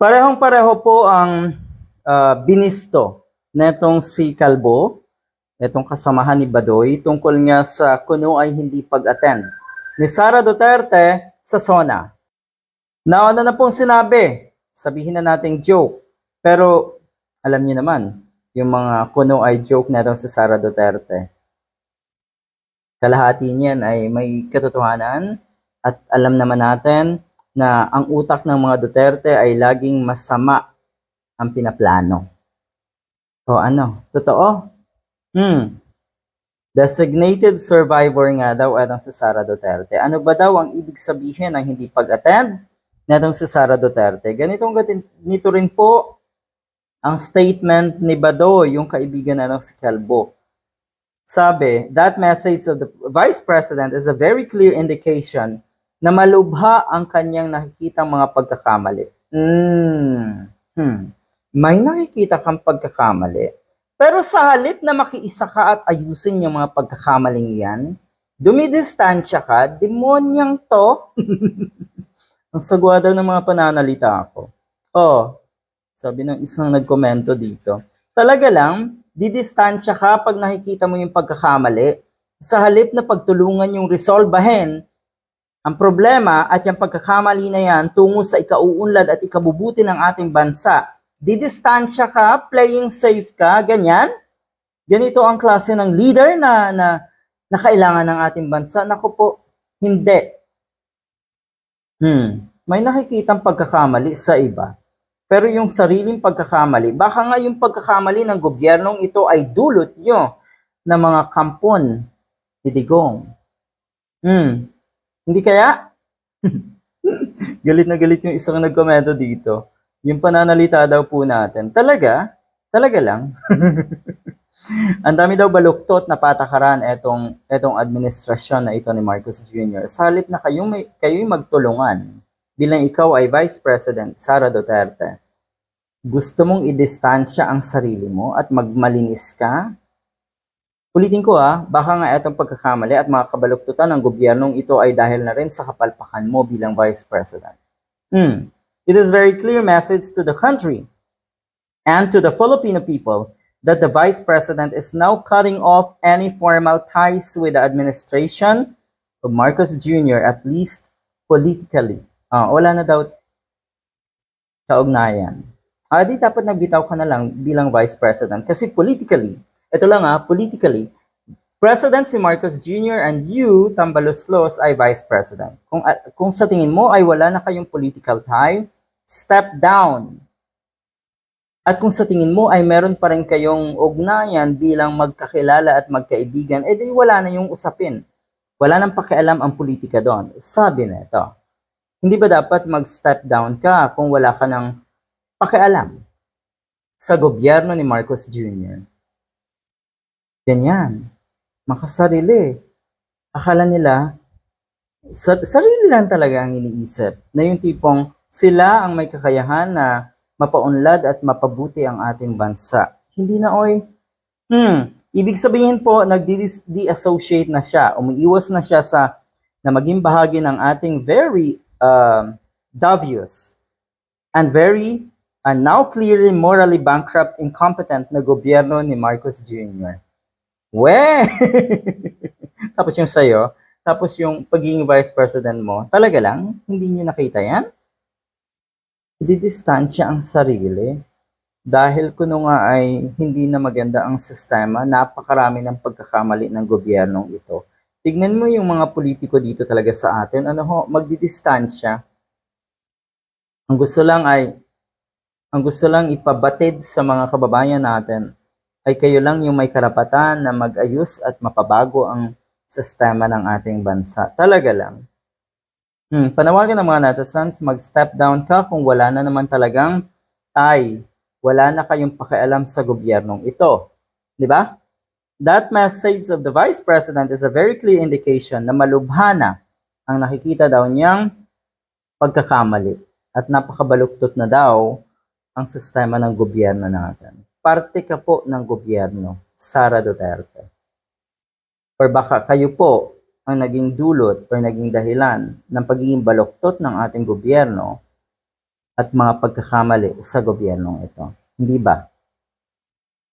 Parehong-pareho po ang ah, binisto netong si Calvo, itong kasamahan ni Badoy, tungkol nga sa kuno ay hindi pag-attend ni Sara Duterte sa SONA. Nauna na pong sinabi, sabihin na nating joke, pero alam niyo naman, yung mga kuno ay joke na si Sara Duterte. Kalahati niyan ay may katotohanan at alam naman natin na ang utak ng mga Duterte ay laging masama ang pinaplano. O ano, totoo? Hmm. Designated survivor nga daw atong si Sara Duterte. Ano ba daw ang ibig sabihin ng hindi pag-attend netong si Sara Duterte? Ganitong gatin- nito rin po ang statement ni Badoy, yung kaibigan na si Calvo. Sabi, that message of the Vice President is a very clear indication na malubha ang kanyang nakikitang mga pagkakamali. Hmm. Hmm. May nakikita kang pagkakamali. Pero sa halip na makiisa ka at ayusin yung mga pagkakamaling yan, dumidistansya ka, demonyang to. ang sagwa daw ng mga pananalita ko. Oh, sabi ng isang nagkomento dito. Talaga lang, didistansya ka pag nakikita mo yung pagkakamali. Sa halip na pagtulungan yung resolbahin ang problema at yung pagkakamali na yan tungo sa ikauunlad at ikabubuti ng ating bansa. Didistansya ka, playing safe ka, ganyan. Ganito ang klase ng leader na, na, na kailangan ng ating bansa. Naku po, hindi. Hmm, may nakikitang pagkakamali sa iba. Pero yung sariling pagkakamali, baka nga yung pagkakamali ng gobyernong ito ay dulot nyo ng mga kampon ni Digong. Hmm, hindi kaya? galit na galit yung isang nagkomento dito. Yung pananalita daw po natin. Talaga? Talaga lang? Ang dami daw baluktot na patakaran etong, etong administrasyon na ito ni Marcos Jr. Sa halip na kayong may, kayo'y magtulungan bilang ikaw ay Vice President Sara Duterte. Gusto mong idistansya ang sarili mo at magmalinis ka? Ulitin ko ah, baka nga itong pagkakamali at mga kabaluktutan ng gobyernong ito ay dahil na rin sa kapalpakan mo bilang Vice President. Hmm. It is very clear message to the country and to the Filipino people that the Vice President is now cutting off any formal ties with the administration of Marcos Jr. at least politically. Ah, wala na daw sa ugnayan. Ah, di dapat nagbitaw ka na lang bilang Vice President kasi politically, ito lang ah, politically, President si Marcos Jr. and you, Tambaloslos, ay Vice President. Kung, ah, kung sa tingin mo ay wala na kayong political tie, step down. At kung sa tingin mo ay meron pa rin kayong ugnayan bilang magkakilala at magkaibigan, edi wala na yung usapin. Wala nang pakialam ang politika doon. Sabi na ito. Hindi ba dapat mag-step down ka kung wala ka ng pakialam sa gobyerno ni Marcos Jr.? Ganyan. Makasarili. Akala nila, sa, sarili lang talaga ang iniisip. Na yung tipong sila ang may kakayahan na mapaunlad at mapabuti ang ating bansa. Hindi na oy. Hmm, ibig sabihin po, nag-de-associate na siya, umiiwas na siya sa na maging bahagi ng ating very um, dubious and very and now clearly morally bankrupt, incompetent na gobyerno ni Marcos Jr. We! tapos yung sa'yo, tapos yung pagiging vice president mo, talaga lang, hindi niyo nakita yan? Didistansya ang sarili dahil kuno nga ay hindi na maganda ang sistema, napakarami ng pagkakamali ng gobyernong ito. Tignan mo yung mga politiko dito talaga sa atin, ano ho, magdidistansya. Ang gusto lang ay, ang gusto lang ipabatid sa mga kababayan natin ay kayo lang yung may karapatan na mag-ayos at mapabago ang sistema ng ating bansa. Talaga lang. Hmm, panawagan ng mga netizens, mag-step down ka kung wala na naman talagang tay. Wala na kayong pakialam sa gobyernong ito. Di ba? That message of the Vice President is a very clear indication na malubha na ang nakikita daw niyang pagkakamali at napakabaluktot na daw ang sistema ng gobyerno natin. Parte ka po ng gobyerno, Sara Duterte. Or baka kayo po ang naging dulot or naging dahilan ng pagiging baluktot ng ating gobyerno at mga pagkakamali sa gobyernong ito. Hindi ba?